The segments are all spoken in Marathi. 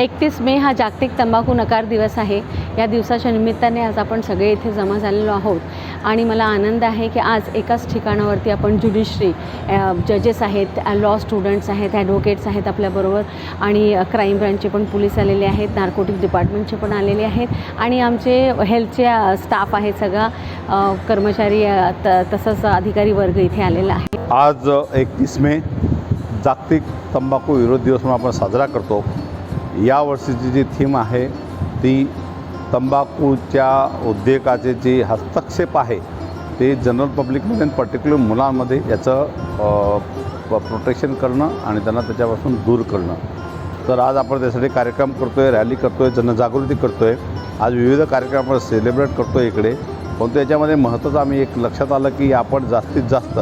एकतीस मे हा जागतिक तंबाखू नकार दिवस आहे. या दिवसाच्या निमित्ताने आज आपण सगळे इथे जमा झालेलो आहोत. आणि मला आनंद आहे की आज एकाच ठिकाणावरती आपण ज्युडिशरी जजेस आहेत लॉ स्टुडंट्स आहेत ॲडव्होकेट्स आहेत आपल्याबरोबर. आणि क्राईम ब्रँचचे पण पोलीस आलेले आहेत नार्कोटिक डिपार्टमेंटचे पण आलेले आहेत. आणि आमचे हेल्थचे स्टाफ आहेत सगळा कर्मचारी त तसंच अधिकारी वर्ग इथे आलेला आहे. आज एकतीस मे जागतिक तंबाखू विरोध दिवस म्हणून आपण साजरा करतो. या वर्षीची जी थीम आहे ती तंबाखूच्या उद्योगाचे जे हस्तक्षेप आहे ते जनरल पब्लिकमध्ये आणि पर्टिक्युलर मुलांमध्ये याचं प्रोटेक्शन करणं आणि त्यांना त्याच्यापासून दूर करणं. तर आज आपण त्यासाठी कार्यक्रम करतो आहे रॅली करतो आहे जनजागृती करतो आहे आज विविध कार्यक्रम आपण सेलिब्रेट करतो आहे इकडे. परंतु याच्यामध्ये महत्त्वाचं आम्ही एक लक्षात आलं की आपण जास्तीत जास्त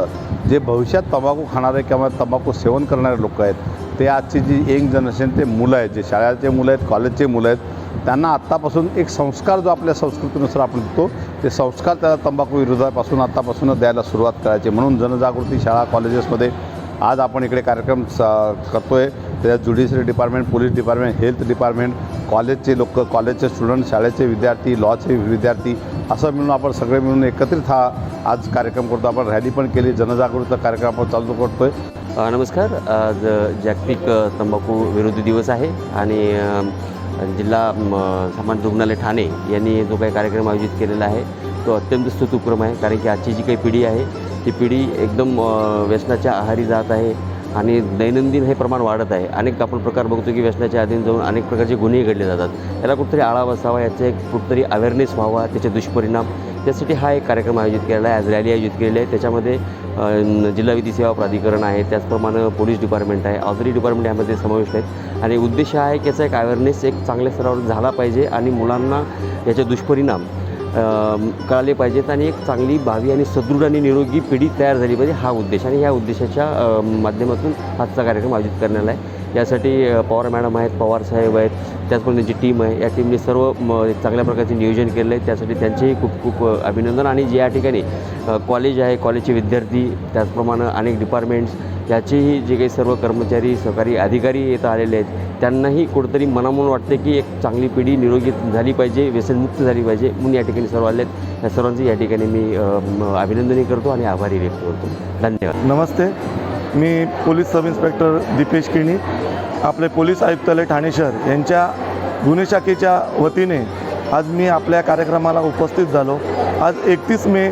जे भविष्यात तंबाखू खाणारे किंवा तंबाखू सेवन करणारे लोक आहेत ते आजची जी यंग जनरेशन ते मुलं आहेत जे शाळेचे मुलं आहेत कॉलेजचे मुलं आहेत त्यांना आत्तापासून एक संस्कार जो आपल्या संस्कृतीनुसार आपण देतो ते संस्कार त्याला तंबाखू विरोधापासून आत्तापासूनच द्यायला सुरुवात करायची. म्हणून जनजागृती शाळा कॉलेजेसमध्ये आज आपण इकडे कार्यक्रम स करतो आहे त्याच्यात judiciary department police department health department कॉलेजचे लोक कॉलेजचे स्टुडंट शाळेचे विद्यार्थी लॉचे विद्यार्थी असं मिळून आपण सगळे मिळून एकत्रित हा आज कार्यक्रम करतो. आपण रॅली पण केली जनजागृतीचा कार्यक्रम आपण चालू करतो आहे नमस्कार. आज जागतिक तंबाखू विरोधी दिवस आहे आणि जिल्हा म, सामान्य रुग्णालय ठाणे यांनी जो काही कार्यक्रम आयोजित केलेला आहे तो अत्यंत स्तुतुक्रम आहे. कारण की आजची जी काही पिढी आहे ती पिढी एकदम व्यसनाच्या आहारी जात आहे. आणि दैनंदिन हे प्रमाण वाढत आहे. अनेक आपण प्रकार बघतो की व्यसनाच्या अधीन जाऊन अनेक प्रकारचे गुन्हे घडले जातात. त्याला कुठेतरी आळा बसावा याचा एक कुठेतरी अवेअरनेस व्हावा त्याचे दुष्परिणाम. त्यासाठी हा एक कार्यक्रम आयोजित केलेला आहे. आज रॅली आयोजित केलेली आहे. त्याच्यामध्ये जिल्हा विधी सेवा प्राधिकरण आहे. त्याचप्रमाणे पोलीस डिपार्टमेंट आहे. ऑथॉरिटी डिपार्टमेंट यामध्ये समाविष्ट आहेत. आणि उद्देश हा आहे की याचा एक अवेअरनेस एक चांगल्या स्तरावर झाला पाहिजे आणि मुलांना याचे दुष्परिणाम कळाले पाहिजेत आणि एक चांगली भावी आणि सदृढ आणि निरोगी पिढी तयार झाली पाहिजे हा उद्देश. आणि ह्या उद्देशाच्या माध्यमातून आजचा कार्यक्रम आयोजित करण्यात आहे यासाठी पवार मॅडम आहेत पवार साहेब आहेत त्याचप्रमाणे जी टीम आहे. या टीमने सर्व म, चांगल्या प्रकारचे नियोजन केलं आहे. त्यासाठी त्यांचेही खूप खूप अभिनंदन. आणि जे या ठिकाणी कॉलेज आहे कॉलेजचे विद्यार्थी त्याचप्रमाणे अनेक डिपार्टमेंट्स याचेही जे काही सर्व कर्मचारी सहकारी अधिकारी येत आलेले आहेत त्यांनाही कुठंतरी मनामून वाटते की एक चांगली पिढी निरोगी झाली पाहिजे व्यसनमुक्त झाली पाहिजे म्हणून या ठिकाणी सर्व आले आहेत. या सर्वांचं या ठिकाणी मी अभिनंदनही करतो आणि आभारी व्यक्त करतो. धन्यवाद. नमस्ते. मी police sub inspector Deepesh Kini. आपले पोलीस आयुक्तालय ठाणे शहर यांच्या गुन्हे शाखेच्या वतीने आज मी आपल्या कार्यक्रमाला उपस्थित झालो. आज एकतीस मे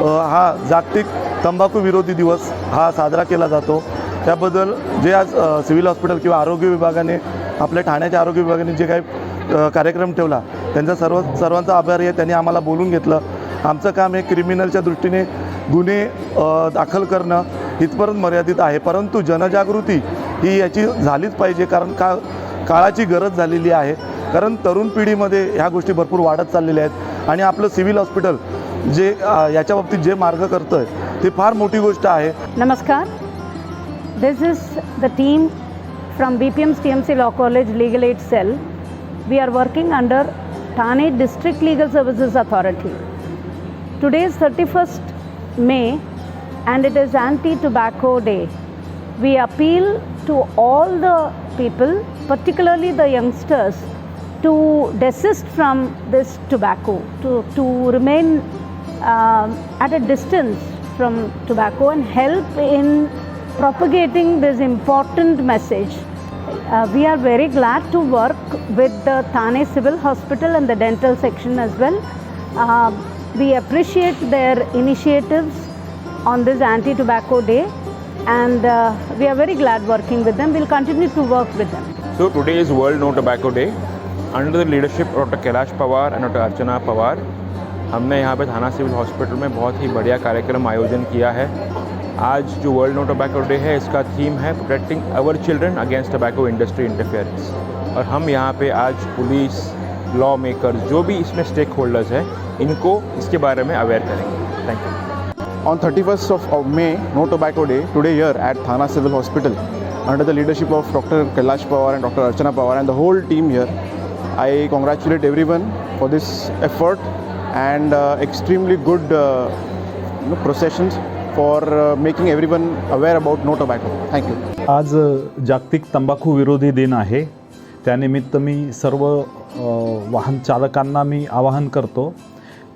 हा जागतिक तंबाखू विरोधी दिवस हा साजरा केला जातो. त्याबद्दल जे आज सिव्हिल हॉस्पिटल किंवा आरोग्य विभागाने आपल्या ठाण्याच्या आरोग्य विभागाने जे काही कार्यक्रम ठेवला त्यांचा सर्व सर्वांचा आभार आहे. त्यांनी आम्हाला बोलून घेतलं. आमचं काम हे क्रिमिनलच्या दृष्टीने गुन्हे दाखल करणं इथपर्यंत मर्यादित आहे. परंतु जनजागृती ही याची झालीच पाहिजे कारण का काळाची गरज झालेली आहे. कारण तरुण पिढीमध्ये ह्या गोष्टी भरपूर वाढत चाललेल्या आहेत. आणि आपलं सिव्हिल हॉस्पिटल जे याच्या बाबतीत जे मार्ग करतं आहे ते फार मोठी गोष्ट आहे नमस्कार this is the team from B P M T M C law college legal aid cell we are working under Thane district legal services authority today is thirty first May and it is anti tobacco day we appeal to all the people particularly the youngsters to desist from this tobacco, to to remain um, at a distance from tobacco and help in propagating this important message. Uh, we are very glad to work with the Thane Civil Hospital and the dental section as well. Uh, we appreciate their initiatives on this anti tobacco day and uh, we are very glad working with them. We'll continue to work with them. So, today is World No Tobacco Day. Under the leadership of Dr. Kailash Pawar and Dr. Archana Pawar, हमने यहाँ पे थाना सिविल हॉस्पिटल में बहुत ही बढ़िया कार्यक्रम आयोजन किया है। आज जो वर्ल्ड नो टोबैको डे है, इसका थीम है protecting our children against tobacco industry interference और हम यहाँ पे आज पुलिस लॉ मेकर जो भी इसमें स्टेक होल्डर्स हैं, इनको इसके बारे में अवेयर करेंगे। Thank you on thirty first of May no tobacco day today year at Thane civil hospital under the leadership of doctor Kailash Pawar and doctor Archana Pawar and the whole team year I congratulate every one for this effort and uh, extremely good uh, you know, processions for uh, making everyone aware about no tobacco. Thank you. आज जागतिक तंबाखू विरोधी दिन आहे त्यानिमित्त मी सर्व अ, वाहन चालकांना मी आवाहन करतो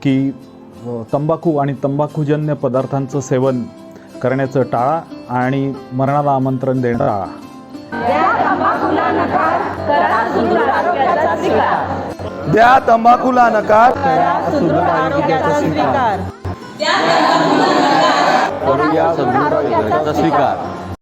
की अ, तंबाखू आणि तंबाखूजन्य पदार्थांचं सेवन करण्याचं टाळा आणि मरणाला आमंत्रण देणं टाळा द्या तंबाखूला नकार आरोग्याचा स्वीकार.